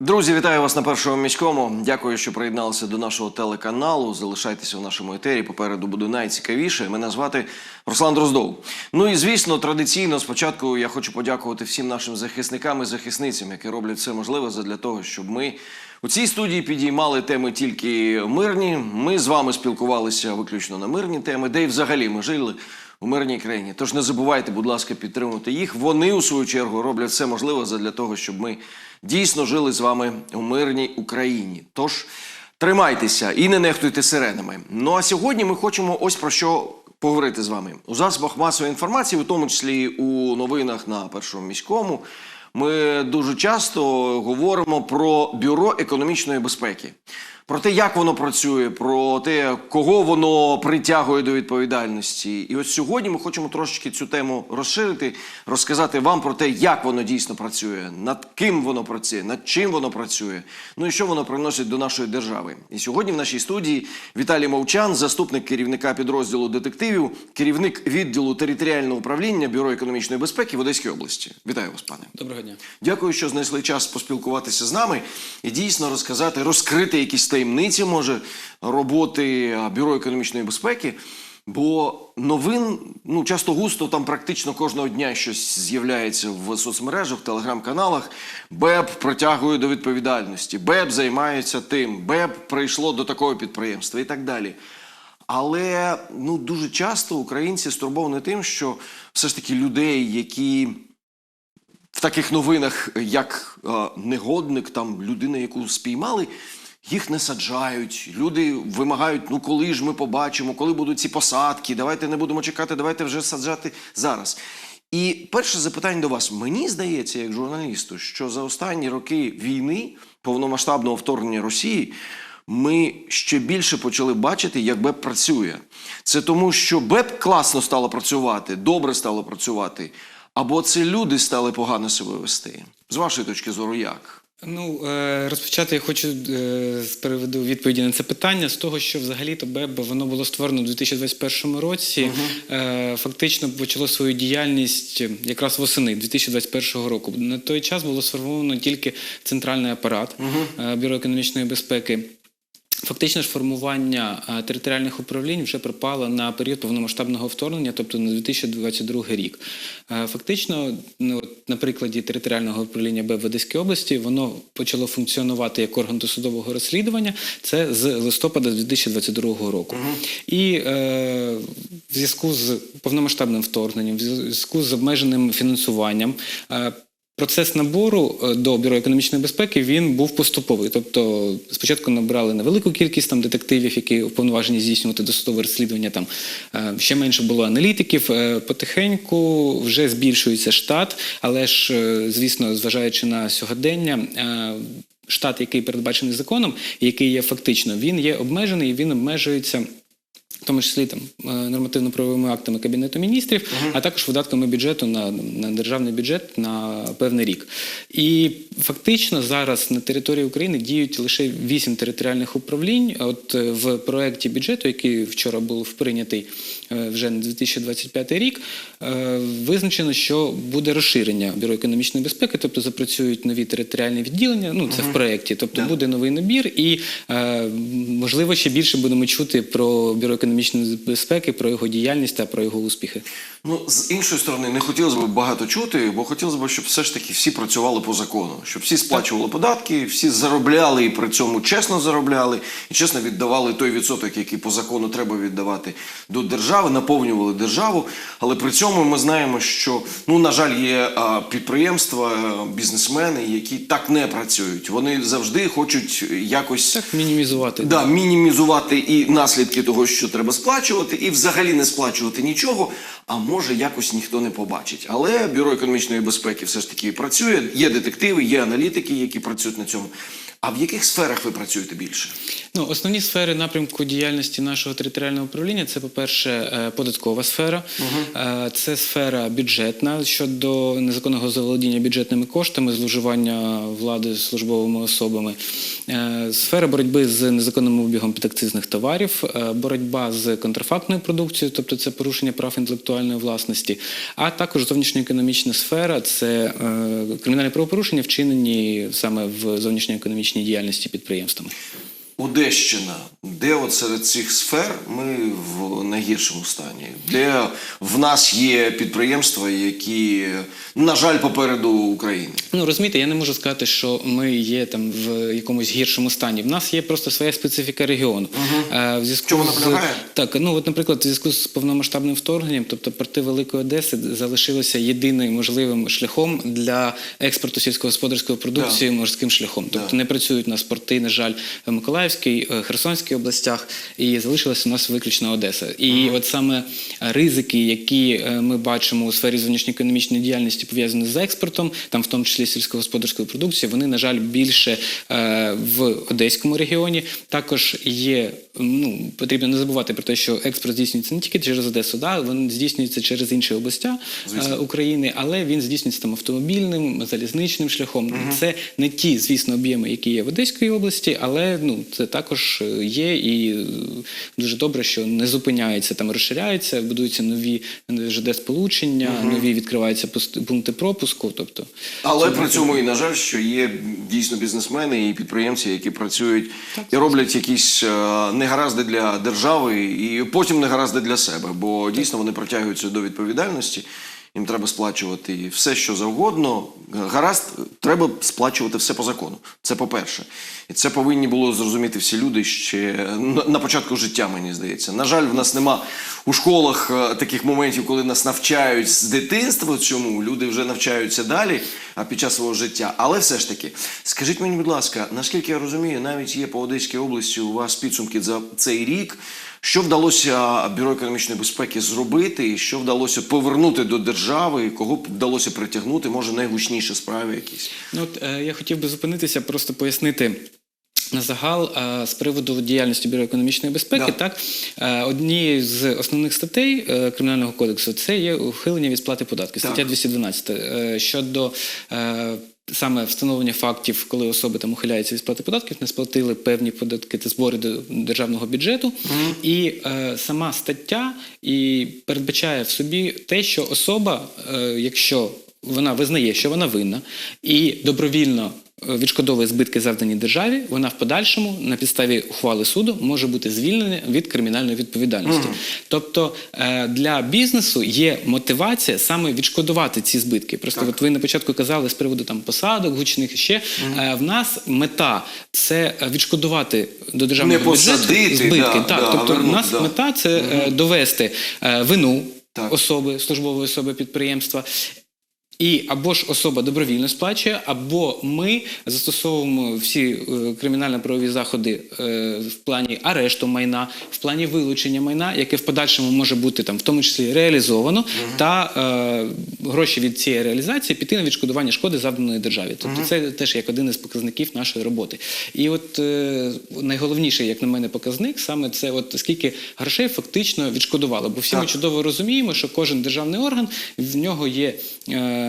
Друзі, вітаю вас на першому міському. Дякую, що приєдналися до нашого телеканалу. Залишайтеся в нашому етері. Попереду буде найцікавіше. Мене звати Руслан Дроздов. Ну і звісно, традиційно спочатку я хочу подякувати всім нашим захисникам і захисницям, які роблять все можливе для того, щоб ми у цій студії підіймали теми тільки мирні. Ми з вами спілкувалися виключно на мирні теми, де і взагалі ми жили у мирній країні. Тож не забувайте, будь ласка, підтримувати їх. Вони у свою чергу роблять все можливе для того, щоб ми дійсно жили з вами у мирній Україні. Тож тримайтеся і не нехтуйте сиренами. Ну а сьогодні ми хочемо ось про що поговорити з вами у засобах масової інформації, у тому числі у новинах на першому міському. Ми дуже часто говоримо про бюро економічної безпеки, про те, як воно працює, про те, кого воно притягує до відповідальності. І ось сьогодні ми хочемо трошечки цю тему розширити, розказати вам про те, як воно дійсно працює, над ким воно працює, над чим воно працює, ну і що воно приносить до нашої держави. І сьогодні в нашій студії Віталій Мовчан, заступник керівника підрозділу детективів, керівник відділу територіального управління Бюро економічної безпеки в Одеській області. Вітаю вас, пане. Доброго дня. Дякую, що знайшли час поспілкуватися з нами і дійсно розказати, розкрити якісь таємниці, може, роботи Бюро економічної безпеки. Бо новин ну часто густо там практично кожного дня щось з'являється в соцмережах, в телеграм-каналах. БЕП притягує до відповідальності, БЕП займається тим, БЕП прийшло до такого підприємства і так далі. Але ну дуже часто українці стурбовані тим, що все ж таки людей, які в таких новинах, як е, негодник, там людина, яку спіймали, їх не саджають. Люди вимагають, ну коли ж ми побачимо, коли будуть ці посадки, давайте не будемо чекати, давайте вже саджати зараз. І перше запитання до вас. Мені здається, як журналісту, що за останні роки війни, повномасштабного вторгнення Росії, ми ще більше почали бачити, як БЕП працює. Це тому, що БЕП класно стало працювати, добре стало працювати, або це люди стали погано себе вести. З вашої точки зору, як? Ну е, розпочати я хочу е, з переводу відповіді на це питання з того, що взагалі-то БЕБ воно було створено у 2021 році. Ага. Фактично почало свою діяльність якраз восени 2021 року. На той час було сформовано тільки центральний апарат ага. Бюро економічної безпеки. Фактично ж формування е, територіальних управлінь вже припало на період повномасштабного вторгнення, тобто на 2022 рік. Е, Фактично, ну, на прикладі територіального управління в Одеській області, воно почало функціонувати як орган досудового розслідування. Це з листопада 2022 року. І е, в зв'язку з повномасштабним вторгненням, в зв'язку з обмеженим фінансуванням. е, Процес набору е, до бюро економічної безпеки він був поступовий. Тобто, спочатку набрали невелику кількість там детективів, які уповноважені здійснювати досудове розслідування. Там е, ще менше було аналітиків. Е, Потихеньку вже збільшується штат, але ж, звісно, зважаючи на сьогодення. Штат, який передбачений законом, який є фактично, він є обмежений, і він обмежується в тому числі там е, нормативно-правовими актами Кабінету міністрів, а також видатками бюджету на, на державний бюджет на певний рік. І фактично зараз на території України діють лише вісім територіальних управлінь. От е, в проєкті бюджету, який вчора був прийнятий вже на 2025 рік, е, визначено, що буде розширення бюро економічної безпеки, тобто запрацюють нові територіальні відділення. Ну це в проєкті, тобто буде новий набір, і е, можливо ще більше будемо чути про бюро економічної безпеки, про його діяльність та про його успіхи. Ну, з іншої сторони, не хотілося б багато чути, бо хотілося б, щоб все ж таки всі працювали по закону, щоб всі сплачували податки, всі заробляли і при цьому чесно заробляли, і чесно віддавали той відсоток, який по закону треба віддавати до держави, наповнювали державу. Але при цьому ми знаємо, що ну на жаль, є підприємства, бізнесмени, які так не працюють. Вони завжди хочуть якось Так мінімізувати. Да, мінімізувати і наслідки того, що треба сплачувати, і взагалі не сплачувати нічого. А може якось ніхто не побачить. Але бюро економічної безпеки все ж таки працює. Є детективи, є аналітики, які працюють на цьому. А в яких сферах ви працюєте більше? Ну, основні сфери напрямку діяльності нашого територіального управління це, по-перше, податкова сфера, Е, це сфера бюджетна щодо незаконного заволодіння бюджетними коштами, зловживання влади службовими особами, Е, сфера боротьби з незаконним обігом підакцизних товарів, е, боротьба з контрафактною продукцією, тобто це порушення прав інтелектуальної власності, а також зовнішньоекономічна сфера це е, кримінальні правопорушення, вчинені саме в зовнішньоекономічній діяльності підприємствами. Одещина, де от серед цих сфер ми в найгіршому стані, де в нас є підприємства, які, на жаль, попереду України. Ну розумієте, я не можу сказати, що ми є там в якомусь гіршому стані. В нас є просто своя специфіка регіону. Е, в зв'язку чому з-? Так, ну от, наприклад, в зв'язку з повномасштабним вторгненням, тобто порти Великої Одеси залишилися єдиним можливим шляхом для експорту сільськогосподарської продукції морським шляхом. Тобто не працюють у нас порти, на жаль, в Миколаївській, е, Херсонській областях, і залишилася у нас виключно Одеса. І от саме ризики, які е, ми бачимо у сфері зовнішньоекономічної діяльності, пов'язані з експортом, там в тому числі сільськогосподарської продукції, вони, на жаль, більше е, в Одеському регіоні. Також є, ну потрібно не забувати про те, що експорт здійснюється не тільки через Одесу, да, він здійснюється через інші областя е, України, але він здійснюється там автомобільним, залізничним шляхом. Це не ті, звісно, об'єми, які є в Одеській області, але ну це також е, є і е, дуже добре, що не зупиняється там, розширяється, будуються нові ЖД сполучення, нові відкриваються пункти пропуску. Тобто Але при цьому і на жаль, що є дійсно бізнесмени і підприємці, які працюють і роблять якісь е, негаразди для держави, і потім негаразди для себе, бо дійсно вони притягуються до відповідальності. Їм треба сплачувати все, що завгодно. Гаразд, треба сплачувати все по закону. Це по-перше. І це повинні було зрозуміти всі люди ще на- початку життя, мені здається. На жаль, в нас нема у школах е, таких моментів, коли нас навчають з дитинства цьому. Люди вже навчаються далі а під час свого життя. Але все ж таки, скажіть мені, будь ласка, наскільки я розумію, навіть є по Одеській області у вас підсумки за цей рік. Що вдалося Бюро економічної безпеки зробити, і що вдалося повернути до держави, і кого вдалося притягнути, може найгучніші справи якісь? Ну, от, е, я хотів би зупинитися, просто пояснити. На загал е, з приводу діяльності бюро економічної безпеки, Да. так е, однією з основних статей е, кримінального кодексу це є ухилення від сплати податків. Стаття Так. 212 е, щодо саме встановлення фактів, коли особи там ухиляються від сплати податків, не сплатили певні податки та збори до державного бюджету, і е, сама стаття і передбачає в собі те, що особа, е, якщо вона визнає, що вона винна, і добровільно відшкодовує збитки, завдані державі, вона в подальшому на підставі ухвали суду може бути звільнена від кримінальної відповідальності. Тобто е, для бізнесу є мотивація саме відшкодувати ці збитки. Просто от ви на початку казали з приводу там посадок, гучних ще Е, в нас мета це відшкодувати до державного Не бюджету посадити, збитки. да, так, да, тобто, у вернути, нас да. мета це е, довести вину Так. особи, службової особи підприємства. І або ж особа добровільно сплачує, або ми застосовуємо всі е, кримінально-правові заходи е, в плані арешту майна, в плані вилучення майна, яке в подальшому може бути там, в тому числі реалізовано, та е, гроші від цієї реалізації піти на відшкодування шкоди завданої державі. Тобто це теж як один із показників нашої роботи. І от е, найголовніший, як на мене, показник саме це от скільки грошей фактично відшкодували. Бо всі ми чудово розуміємо, що кожен державний орган в нього є. Е,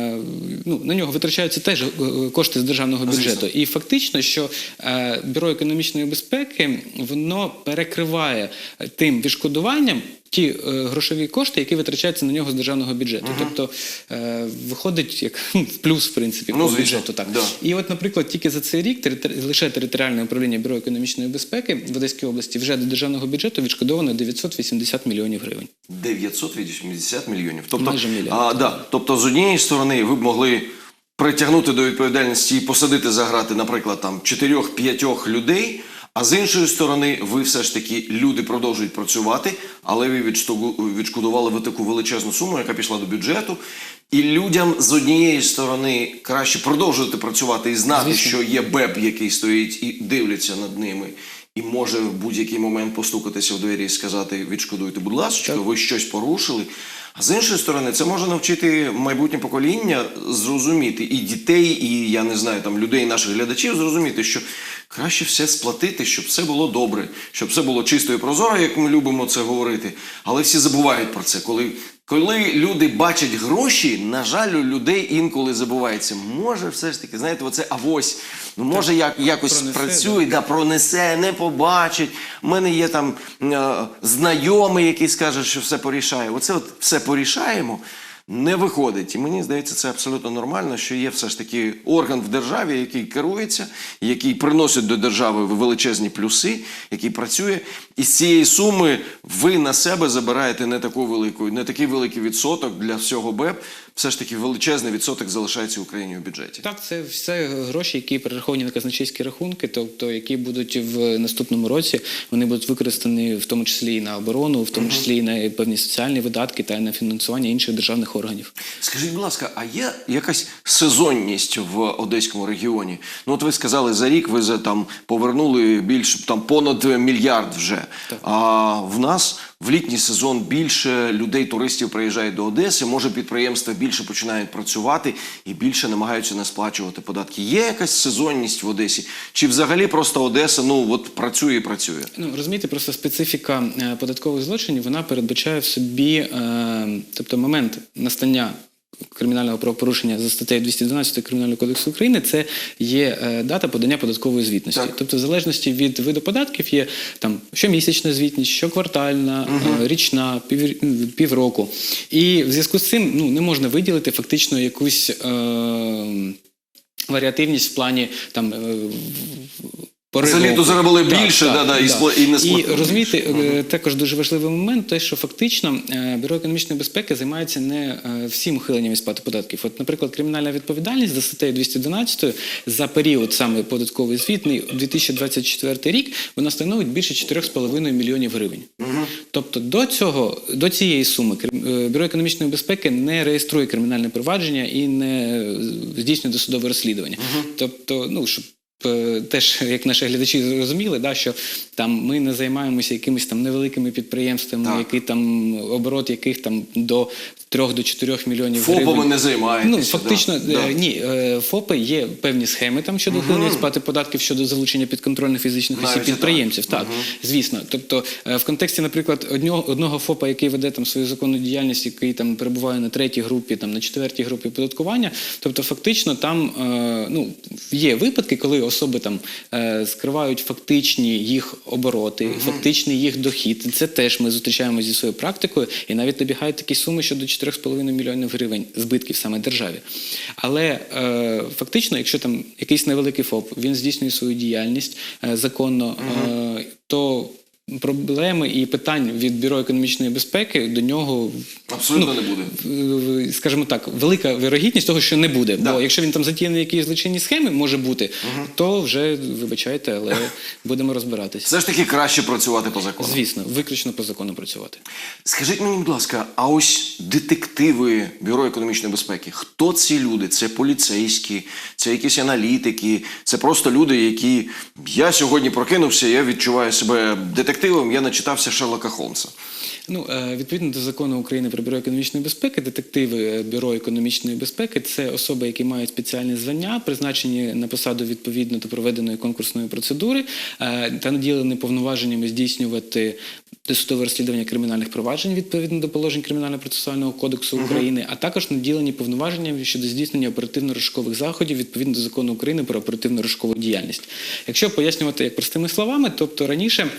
ну, на нього витрачаються теж е, кошти з державного бюджету. І фактично, що е, бюро економічної безпеки воно перекриває тим відшкодуванням. Ті е, грошові кошти, які витрачаються на нього з державного бюджету, тобто е, виходить як в плюс, в принципі, Ну, по бюджету. Так да. і от, наприклад, тільки за цей рік територ- лише територіальне управління бюро економічної безпеки в Одеській області вже до державного бюджету відшкодовано 980 мільйонів гривень. 980 мільйонів. Тобто, Майже мільярд. А, да, тобто, з однієї сторони, ви б могли притягнути до відповідальності і посадити за грати, наприклад, там 4-5 людей. А з іншої сторони, ви все ж таки люди продовжують працювати, але ви відшкодували ви таку величезну суму, яка пішла до бюджету. І людям з однієї сторони краще продовжувати працювати і знати, Звісно. що є БЕП, який стоїть і дивляться над ними, і може в будь-який момент постукатися в двері і сказати: відшкодуйте, будь ласка, ви щось порушили. А з іншої сторони, це може навчити майбутнє покоління зрозуміти і дітей, і я не знаю, там людей, наших глядачів, зрозуміти, що Краще все сплатити, щоб все було добре, щоб все було чисто і прозоро, як ми любимо це говорити. Але всі забувають про це. Коли, коли люди бачать гроші, на жаль, у людей інколи забувається. Може, все ж таки, знаєте, оце авось. Ну, може, як, якось пронесе, працює, да, пронесе, не побачить. У мене є там е, знайомий, який скаже, що все порішає. Оце от все порішаємо. Не виходить. І мені здається, це абсолютно нормально, що є все ж таки орган в державі, який керується, який приносить до держави величезні плюси, який працює. І з цієї суми ви на себе забираєте не таку велику, не такий великий відсоток для всього БЕП. Все ж таки величезний відсоток залишається Україні у бюджеті. Так, це все гроші, які перераховані на казначейські рахунки, тобто які будуть в наступному році, вони будуть використані в тому числі і на оборону, в тому числі і на певні соціальні видатки та на фінансування інших державних органів. Скажіть, будь ласка, а є якась сезонність в Одеському регіоні? Ну, от ви сказали, за рік ви за там повернули більше там понад мільярд вже. А в нас в літній сезон більше людей, туристів приїжджають до Одеси. Може, підприємства більше починають працювати і більше намагаються не сплачувати податки. Є якась сезонність в Одесі? Чи взагалі просто Одеса ну от працює і працює? Ну розумієте, просто специфіка е, податкових злочинів вона передбачає в собі, е, тобто момент настання. Кримінального правопорушення за статтею 212 Кримінального кодексу України це є е, дата подання податкової звітності. Так. Тобто, в залежності від виду податків є там щомісячна звітність, щоквартальна, е, річна, пів, півроку. І в зв'язку з цим ну не можна виділити фактично якусь. Е, Варіативність в плані там е, За літо заробили більше, да-да, і спла- і не І розумієте, е, також дуже важливий момент, те, що фактично е, бюро економічної безпеки займається не е, всім ухиленням від сплати податків. От, наприклад, кримінальна відповідальність за статтею 212 за період саме податковий звітний 2024 рік вона становить більше 4,5 мільйонів гривень. Тобто до цього до цієї суми бюро економічної безпеки не реєструє кримінальне провадження і не здійснює досудове розслідування. Тобто, ну щоб теж як наші глядачі зрозуміли, да, що там ми не займаємося якимись там невеликими підприємствами, Так. які там оборот яких там до 3 до 4 мільйонів ФОПами гривень. не займаєтеся. Ну, фактично, да, е, ні, е, ФОПи є певні схеми там щодо ухилення від сплати податків щодо залучення підконтрольних фізичних осіб так. підприємців. Так, звісно. Тобто, е, в контексті, наприклад, одного, одного ФОПа, який веде там свою законну діяльність, який там перебуває на третій групі, там на четвертій групі податкування. Тобто, фактично, там е, ну є випадки, коли особи там е, скривають фактичні їх обороти, фактичний їх дохід. Це теж ми зустрічаємо зі своєю практикою, і навіть набігають такі суми щодо 4,5 мільйонів гривень збитків саме державі. Але е, фактично, якщо там якийсь невеликий ФОП, він здійснює свою діяльність е, законно, е, то проблеми і питань від бюро економічної безпеки до нього Абсолютно не буде. Скажімо так, велика вірогідність того, що не буде. Да. Бо якщо він там затіяний якісь злочинні схеми, може бути, то вже вибачайте, але будемо розбиратися. Все ж таки краще працювати по закону. Звісно, виключно по закону працювати. Скажіть мені, будь ласка, а ось детективи Бюро економічної безпеки, хто ці люди? Це поліцейські, це якісь аналітики, це просто люди, які я сьогодні прокинувся, я відчуваю себе детективом, я начитався Шерлока Холмса. Ну, е, відповідно до закону України про бюро економічної безпеки, детективи е, бюро економічної безпеки це особи, які мають спеціальні звання, призначені на посаду відповідно до проведеної конкурсної процедури е, та наділені повноваженнями здійснювати досудове розслідування кримінальних проваджень відповідно до положень кримінально-процесуального кодексу України, а також наділені повноваженнями щодо здійснення оперативно-розшукових заходів відповідно до закону України про оперативно-розшукову діяльність. Якщо пояснювати як простими словами, тобто раніше.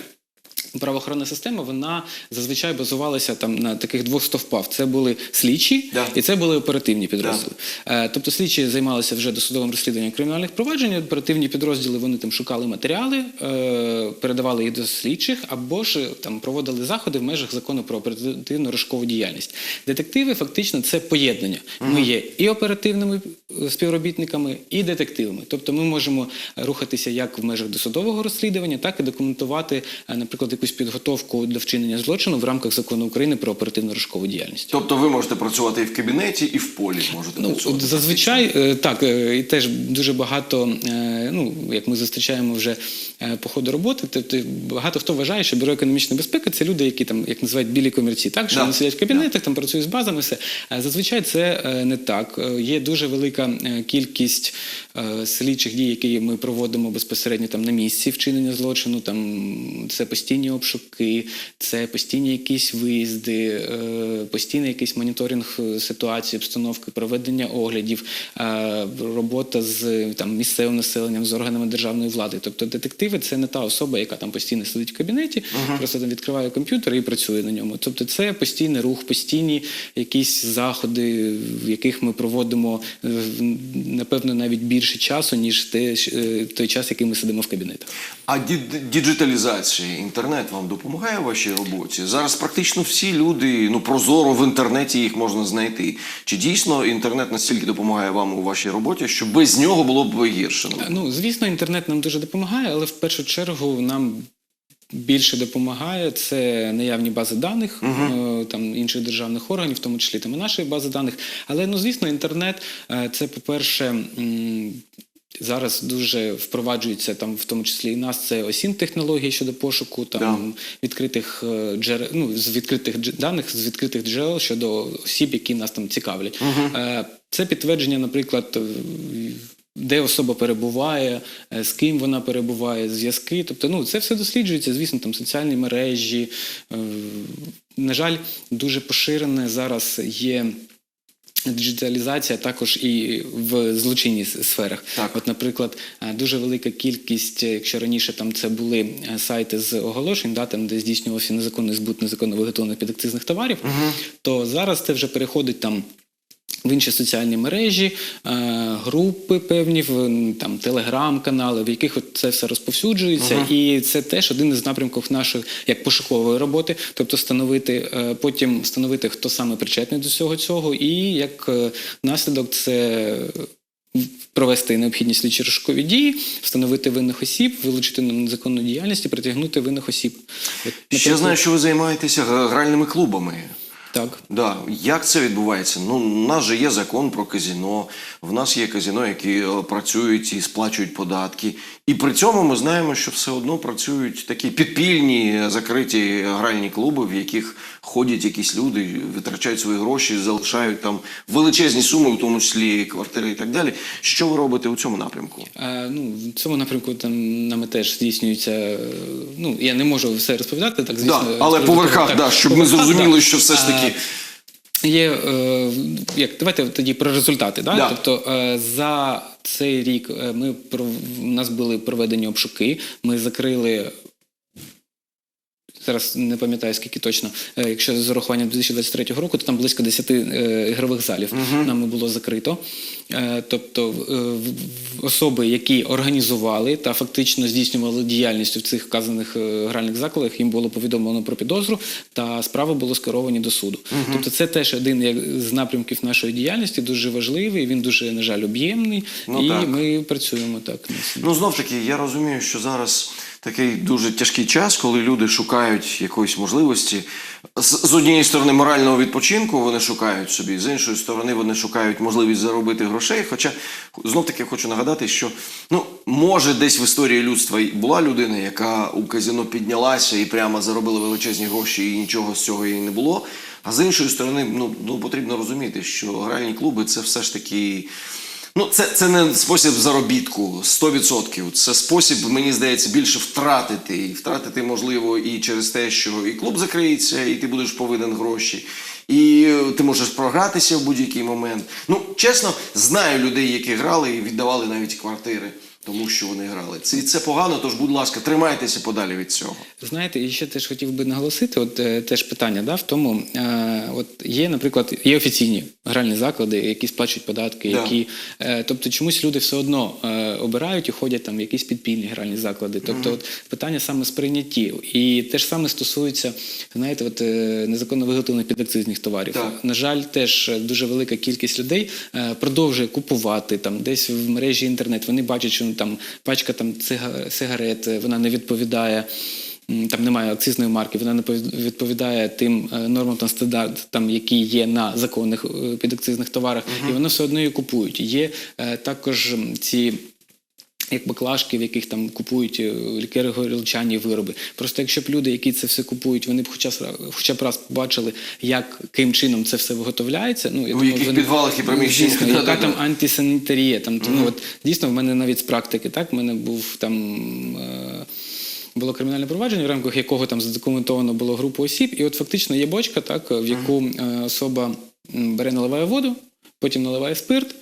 Правоохоронна система вона зазвичай базувалася там на таких двох стовпах. Це були слідчі Да. і це були оперативні підрозділи. Е, Тобто слідчі займалися вже досудовим розслідуванням кримінальних проваджень. Оперативні підрозділи вони там шукали матеріали, е, передавали їх до слідчих або ж е, там проводили заходи в межах закону про оперативну розшукову діяльність. Детективи фактично це поєднання. Ми є і оперативними співробітниками, і детективами. Тобто ми можемо рухатися як в межах досудового розслідування, так і документувати, наприклад, якусь підготовку для вчинення злочину в рамках закону України про оперативну розшукову діяльність. Тобто ви можете працювати і в кабінеті, і в полі можете Ну, працювати. зазвичай е, так, е, і теж дуже багато, е, ну як ми зустрічаємо вже по ходу роботи. Тобто багато хто вважає, що бюро економічної безпеки це люди, які там як називають білі комірці, так що Да. вони сидять в кабінетах, там працюють з базами. Все зазвичай це не так. Є дуже велика кількість слідчих дій, які ми проводимо безпосередньо там на місці вчинення злочину. Там це постійні обшуки, це постійні якісь виїзди, е, постійний якийсь моніторинг е, ситуації, обстановки, проведення оглядів, е, робота з там місцевим населенням, з органами державної влади. Тобто детективи це не та особа, яка там постійно сидить в кабінеті, просто там відкриває комп'ютер і працює на ньому. Тобто, це постійний рух, постійні якісь заходи, в яких ми проводимо напевно навіть більше часу, ніж те, той час, який ми сидимо в кабінетах. А ді- діджиталізація, інтернет вам допомагає в вашій роботі? Зараз практично всі люди, ну прозоро в інтернеті їх можна знайти. Чи дійсно інтернет настільки допомагає вам у вашій роботі, що без нього було б гірше? Ну, звісно, інтернет нам дуже допомагає, але в першу чергу нам більше допомагає це наявні бази даних е, там інших державних органів, в тому числі там і нашої бази даних. Але ну, звісно, інтернет е, це, по-перше, м, Зараз дуже впроваджується там, в тому числі і нас, це осін технології щодо пошуку там відкритих е, джерел, ну, з відкритих даних, з відкритих джерел щодо осіб, які нас там цікавлять. Е, Це підтвердження, наприклад, де особа перебуває, е, з ким вона перебуває, зв'язки. Тобто, ну це все досліджується, звісно, там соціальні мережі. На жаль, дуже поширене зараз є. Диджиталізація також і в злочинній сферах. Так. От, наприклад, е, дуже велика кількість, е, якщо раніше там це були е, сайти з оголошень, да, там, де здійснювався незаконний збут незаконно виготовлених підакцизних товарів, то зараз це вже переходить там. В інші соціальні мережі, е, групи певні, там телеграм-канали, в яких це все розповсюджується, і це теж один із напрямків нашої як пошукової роботи, тобто встановити е, потім встановити, хто саме причетний до всього цього, і як е, наслідок це провести необхідні слідчі розшукові дії, встановити винних осіб, вилучити незаконну діяльність і притягнути винних осіб. Ще знаю, що ви займаєтеся гральними клубами. Так. Да, як це відбувається? Ну, у нас же є закон про казіно. В нас є казіно, які е, працюють і сплачують податки. І при цьому ми знаємо, що все одно працюють такі підпільні е, закриті гральні клуби, в яких ходять якісь люди, витрачають свої гроші, залишають там величезні суми, в тому числі квартири і так далі. Що ви робите у цьому напрямку? Е, Ну, в цьому напрямку там нами теж здійснюється. Ну, я не можу все розповідати, так звісно. Да, але по верхах, да, щоб ми зрозуміли, да. що все ж таки- Е, Є е, як давайте тоді про результати. Да? Да. Тобто е, за цей рік е, ми у нас були проведені обшуки. Ми закрили Зараз не пам'ятаю скільки точно. Е, Якщо з урахуванням 2023 року, то там близько 10 е, ігрових залів нами було закрито. Е, Тобто в- в- особи, які організували та фактично здійснювали діяльність у цих вказаних гральних закладах, їм було повідомлено про підозру, та справи були скеровані до суду. Тобто, це теж один з напрямків нашої діяльності, дуже важливий. Він дуже, на жаль, об'ємний, Ну, і так. ми працюємо так. Ну, знов таки, я розумію, що зараз такий дуже тяжкий час, коли люди шукають якоїсь можливості. З, з однієї сторони, морального відпочинку вони шукають собі, з іншої сторони, вони шукають можливість заробити грошей. Хоча знов таки хочу нагадати, що ну може десь в історії людства була людина, яка у казино піднялася і прямо заробила величезні гроші, і нічого з цього їй не було. А з іншої сторони, ну, ну потрібно розуміти, що гральні клуби це все ж таки. Ну, це, це не спосіб заробітку 100%. Це спосіб, мені здається, більше втратити. І втратити можливо і через те, що і клуб закриється, і ти будеш повинен гроші. І ти можеш програтися в будь-який момент. Ну, чесно, знаю людей, які грали і віддавали навіть квартири, тому що вони грали. Це, і це погано, тож, будь ласка, тримайтеся подалі від цього. Знаєте, і ще теж хотів би наголосити, от е, теж питання да, в тому, е, от є, наприклад, є офіційні гральні заклади, які сплачують податки, Да. які, е, тобто чомусь люди все одно е, обирають і ходять там в якісь підпільні гральні заклади. Тобто, от питання саме сприйнятті. І те ж саме стосується, знаєте, от е, незаконно виготовлених підакцизних товарів. Так. На жаль, теж е, дуже велика кількість людей е, продовжує купувати там десь в мережі інтернет. Вони бачать, що там пачка там сигарет, е, вона не відповідає. Там немає акцизної марки, вона не повід- відповідає тим е, нормам та стандартам, які є на законних е, підакцизних товарах, і вони все одно її купують. Є також ці Як баклажки, в яких там купують е, лікери горілчані вироби. Просто якщо б люди, які це все купують, вони б хоча б, хоча б раз побачили, як ким чином це все виготовляється. Ну я У яких підвалах і приміщеннях. Яка там антисанітарія. Там ну от дійсно в мене навіть з практики, так в мене був там. Е- було кримінальне провадження, в рамках якого там задокументовано було групу осіб, і от фактично є бочка, так в яку е, особа бере, наливає воду, потім наливає спирт,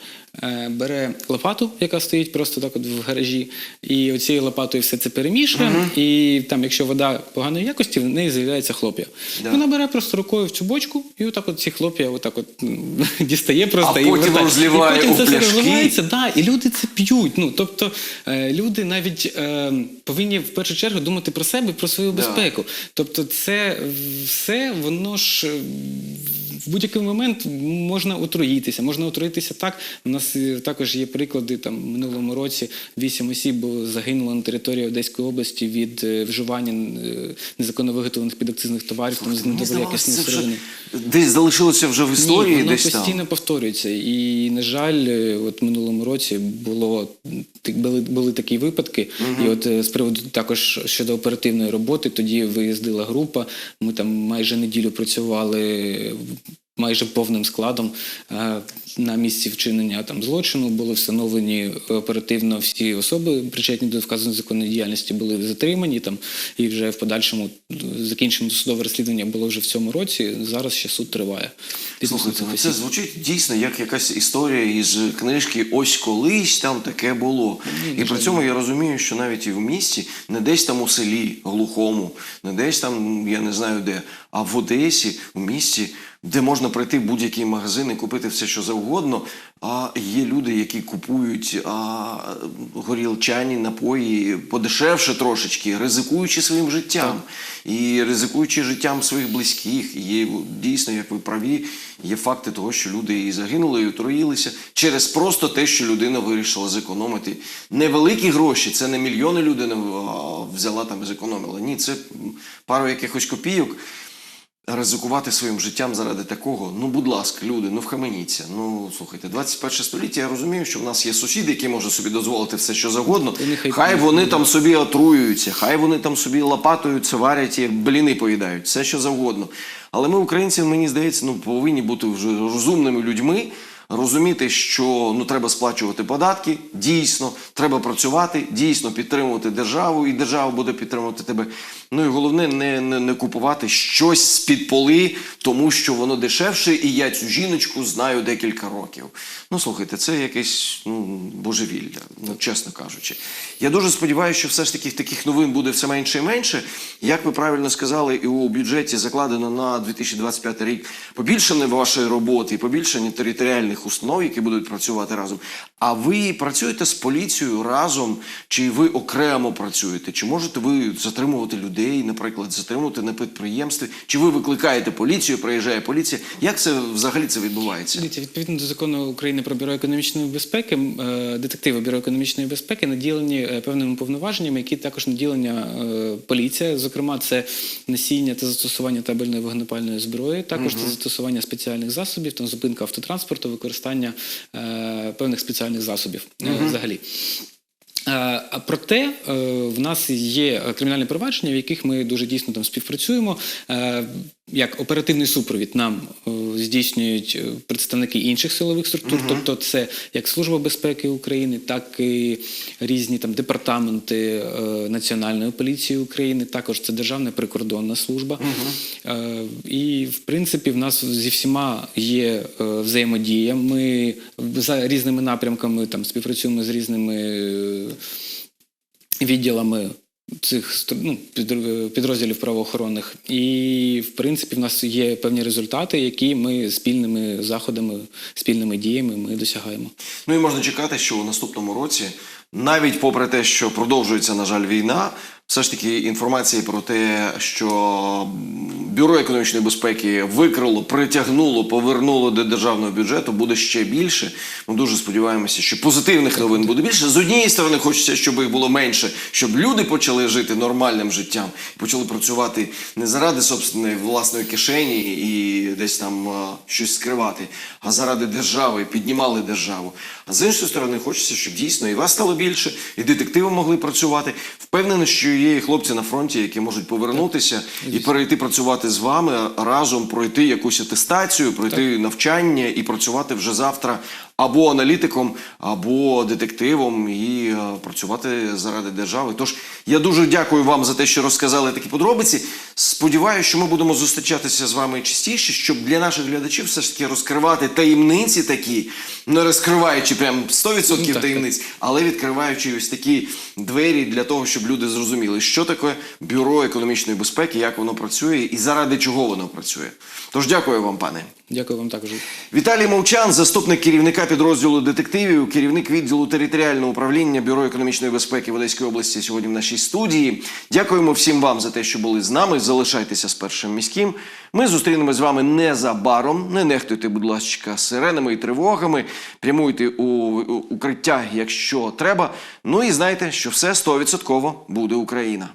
бере лопату, яка стоїть просто так от в гаражі, і оцією лопатою все це перемішує. І там, якщо вода поганої якості, в неї з'являється хлоп'я. Да. Вона бере просто рукою в цю бочку, і отак от ці хлоп'я отак от дістає просто А і потім вертає. розливає і потім у це все розливається, да, і люди це п'ють. Ну тобто е, люди навіть е, повинні в першу чергу думати про себе, про свою Да. безпеку. Тобто, це все воно ж. В будь-який момент можна отруїтися. Можна отруїтися так. У нас е, також є приклади. Там в минулому році вісім осіб загинуло на території Одеської області від е, вживання е, незаконно виготовлених підакцизних товарів там з недоброякісної сировини. десь залишилося вже в історії, Ні, воно десь постійно там. повторюється. І, на жаль, от минулому році було були, були такі випадки. І от з приводу також щодо оперативної роботи, тоді виїздила група. Ми там майже неділю працювали. Майже повним складом е, на місці вчинення там злочину були встановлені оперативно всі особи, причетні до вказаної законної діяльності, були затримані там, і вже в подальшому закінчено судове розслідування було вже в цьому році. Зараз ще суд триває. Слухайте, цих ну це звучить дійсно як якась історія із книжки Ось колись там таке було. І при цьому я розумію, що навіть і в місті, не десь там у селі глухому, не десь там, я не знаю де, а в Одесі, у місті, де можна прийти в будь-який магазин і купити все, що завгодно. А є люди, які купують а, горілчані напої подешевше трошечки, ризикуючи своїм життям і ризикуючи життям своїх близьких. І Є дійсно, як ви праві, є факти того, що люди і загинули, і отруїлися через просто те, що людина вирішила зекономити невеликі гроші. Це не мільйони людина взяла там і зекономила. Ні, це пару якихось копійок. Ризикувати своїм життям заради такого, ну будь ласка, люди, ну вхаменіться. Ну слухайте, 21 століття. Я розумію, що в нас є сусіди, які можуть собі дозволити все, що завгодно. Хай п'ють. вони там собі отруюються, хай вони там собі лопатуються, варять і бліни поїдають, все що завгодно. Але ми, українці, мені здається, ну повинні бути вже розумними людьми. Розуміти, що ну треба сплачувати податки, дійсно, треба працювати, дійсно підтримувати державу, і держава буде підтримувати тебе. Ну і головне, не, не, не купувати щось з-під поли, тому що воно дешевше, і я цю жіночку знаю декілька років. Ну слухайте, це якесь ну, божевілля, ну чесно кажучи. Я дуже сподіваюся, що все ж таки таких новин буде все менше і менше. Як ви правильно сказали, і у бюджеті закладено на 2025 рік побільшення вашої роботи, побільшення територіальних установ, які будуть працювати разом. А ви працюєте з поліцією разом, чи ви окремо працюєте? Чи можете ви затримувати людей, наприклад, затримувати на підприємстві? Чи ви викликаєте поліцію, приїжджає поліція? Як це взагалі це відбувається? Дивіться, відповідно до закону України про бюро економічної безпеки, е, детективи бюро економічної безпеки наділені е, певними повноваженнями, які також наділення е, поліція. Зокрема, це носіння та застосування табельної вогнепальної зброї, також це застосування спеціальних засобів, там зупинка автотранспорту, використання е, певних спеціальних засобів угу. взагалі. Е, А проте в нас є кримінальні провадження, в яких ми дуже дійсно там співпрацюємо. Як оперативний супровід нам е, здійснюють е, представники інших силових структур, тобто це як Служба безпеки України, так і різні там департаменти е, Національної поліції України, також це Державна прикордонна служба. Е, І в принципі в нас зі всіма є е, взаємодія. Ми за різними напрямками там співпрацюємо з різними е, відділами цих ну, підрозділів правоохоронних. І, в принципі, в нас є певні результати, які ми спільними заходами, спільними діями ми досягаємо. Ну і можна чекати, що у наступному році, навіть попри те, що продовжується, на жаль, війна, все ж таки інформації про те, що Бюро економічної безпеки викрило, притягнуло, повернуло до державного бюджету, буде ще більше. Ми дуже сподіваємося, що позитивних новин буде більше. З однієї сторони, хочеться, щоб їх було менше, щоб люди почали жити нормальним життям, почали працювати не заради собственної власної кишені і десь там а, щось скривати, а заради держави, піднімали державу. А з іншої сторони, хочеться, щоб дійсно і вас стало більше, і детективи могли працювати. Впевнений, що є і хлопці на фронті, які можуть повернутися і перейти працювати з вами разом, пройти якусь атестацію, пройти навчання і працювати вже завтра або аналітиком, або детективом і е, працювати заради держави. Тож я дуже дякую вам за те, що розказали такі подробиці. Сподіваюся, що ми будемо зустрічатися з вами частіше, щоб для наших глядачів все ж таки розкривати таємниці такі, не розкриваючи прям 100% Ну, так, таємниць, але відкриваючи ось такі двері для того, щоб люди зрозуміли, що таке бюро економічної безпеки, як воно працює і заради чого воно працює. Тож дякую вам, пане. Дякую вам також. Віталій Мовчан, заступник керівника підрозділу детективів, керівник відділу територіального управління Бюро економічної безпеки в Одеській області сьогодні в нашій студії. Дякуємо всім вам за те, що були з нами. Залишайтеся з першим міським. Ми зустрінемось з вами незабаром. Не нехтуйте, будь ласка, сиренами і тривогами. Прямуйте у укриття, якщо треба. Ну і знайте, що все 100% буде Україна.